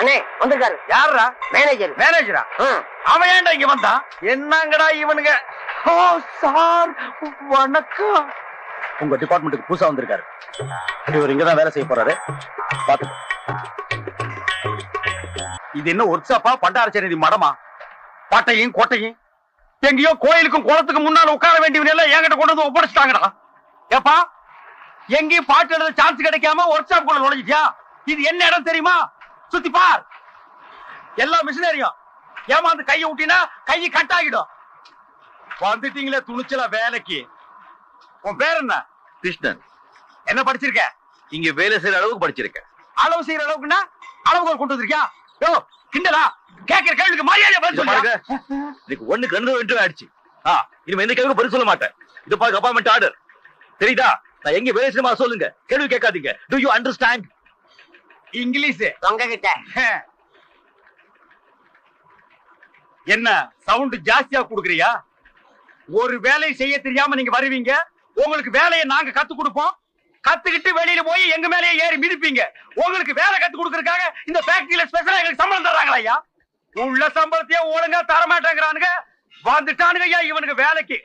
அண்ணே வந்திருக்காரு. மேனேஜர் மேனேஜரா. அவன் ஏன்டா இங்க வந்தான்? என்னங்கடா இவனுங்க? ஓ சார் வணக்கம். உங்க டிபார்ட்மெண்ட்டுக்கு புதுசா வந்திருக்காரு. இவர் இங்கதான் வேலை செய்ய போறாரு. பாத்து இது என்ன ஒர்க்ஷாப்பா பண்டாரச்சேரி மடமா? பாட்டையும் கோட்டையும் எங்கேயோ கோயிலுக்கும் குளத்துக்கு முன்னால உட்கார வேண்டியவன் எல்லாம் என்கிட்ட கொண்டு வந்து ஒப்படைச்சிட்டாங்கடா. ஏப்பா எங்கேயும் பாட்டு எழுத சான்ஸ் கிடைக்காம ஒர்க் ஷாப் குள்ள நுழைஞ்சிட்டியா இது என்ன இடம் தெரியுமா? சுத்தி பார். எல்லா மிஷினரியும் ஏமாந்து கையை விட்டினா கை கட் ஆகிடும். வந்துட்டீங்களே துணிச்சலா வேலைக்கு. உன் பேர் என்ன? கிருஷ்ணன். என்ன படிச்சிருக்க? இங்க வேலை செய்யற அளவுக்கு படிச்சிருக்கேன் அளவு செய்யற அளவுக்குன்னா அளவுகோல் கொண்டு வந்திருக்கியா? யோ கிண்டலா? கேட்கிற கேள்விக்கு மரியாதை பதில் சொல்லுங்க இன்னைக்கு ஒண்ணுக்கு ரெண்டு இன்டர்வியூ ஆயிடுச்சு. ஆ இனிமே எந்த கேள்வி பதில் சொல்ல மாட்டேன். இது பாருங்க அப்பாயின்மெண்ட் ஆர்டர் தெரியுதா? நான் எங்க வேலை செய்யணுமா சொல்லுங்க. கேள்வி கேட்காதீங்க. Do you understand English. உங்ககிட்ட. என்ன சவுண்ட் ஜாஸ்தியா குடுக்குறியா? ஒரு வேலையை செய்ய தெரியாம நீங்க வருவீங்க. உங்களுக்கு வேலையை நாங்க கத்து கொடுப்போம். கத்துக்கிட்டு வெளியில போய் எங்க மேலயே ஏறி மிதிப்பீங்க. உங்களுக்கு வேலை கத்து கொடுக்கறதுக்காக இந்த ஃபேக்டரியில ஸ்பெஷலா எங்களுக்கு சம்பளம் தர்றாங்களா ஐயா? உள்ள சம்பளத்தையே ஒழுங்கா தர மாட்டேங்கிறானுங்க வந்துட்டானுங்க ஐயா இவனுக்கு வேலைக்கு!